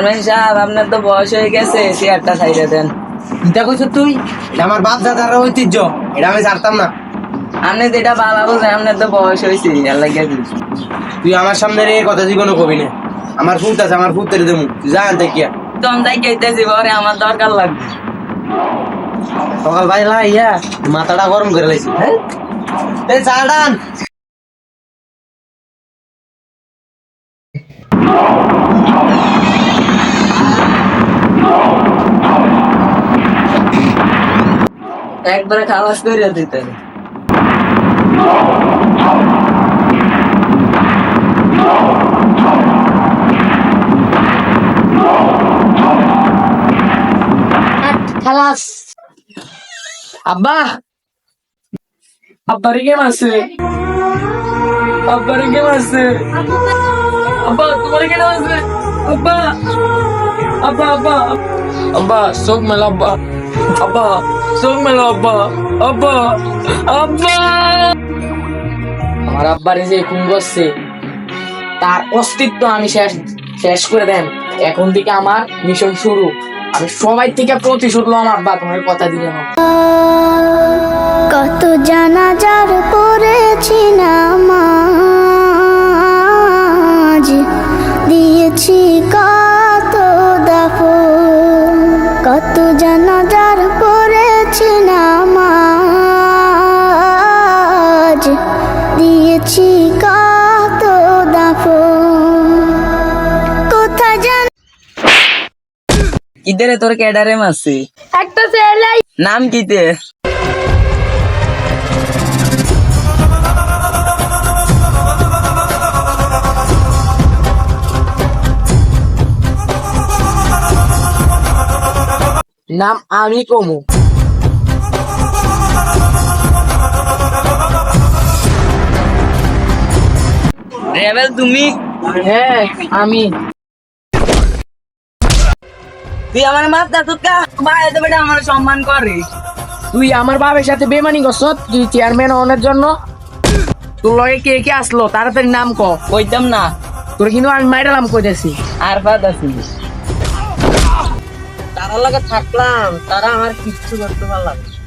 Chairman সাহেব আপনার তো বয়স হয়ে গেছে চেয়ারটা দেন। চিন্তা করছ তুই? এটা আমার বাপ দাদার ঐতিহ্য। এটা আমি জানতাম না। আপনি যেটা বাবা বুঝেন আপনার তো বয়স হয়েছে আল্লাহ তুই আমার সামনে রে কথা জীবনও কবি না। আমার ফুট আছে আমার ফুট তেরে দেবো তুই যা আনতে কি তখন তাই কেটেছি পরে আমার দরকার লাগবে। সকাল বাইলা ইয়া মাথাটা গরম করে লাইছি হ্যাঁ? এই একবারে খালাস করে দিতে খালাস। আব্বা! আব্বার গেম আছে আব্বার গেম আছে আব্বা তোমার গেম আছে আব্বা! আব্বা আব্বা! আব্বা চোখ মেলা আব্বা। আব্বা! চোখ আব্বা আব্বা আব্বা। আমার আব্বার এই যে খুন করছে তার অস্তিত্ব আমি শেষ শেষ করে দেন। এখন থেকে আমার মিশন শুরু। আমি সবাই থেকে প্রতিশোধ লম আব্বা তোমার কথা দিলাম। কত জানা পড়েছি দিয়েছি কত কোথা জান কিদের তোর ক্যাডারে মারছে? একটা ছেলে নাম কিতে নাম আমি কমু রেবেল তুমি? হ্যাঁ আমি। তুই আমার মাথা তুকা? বাইরে বেটা আমার সম্মান করে তুই আমার বাবার সাথে বেমানি করছ তুই চেয়ারম্যান হওয়ার জন্য? তোর লগে কে কে আসলো? তাড়াতাড়ি নাম ক। কইতাম না। তোর কিন্তু আমি মাইরালাম কইতেছি। আর বাদ আছে তারা লাগে থাকলাম তারা আমার কিচ্ছু করতে পারলাম না।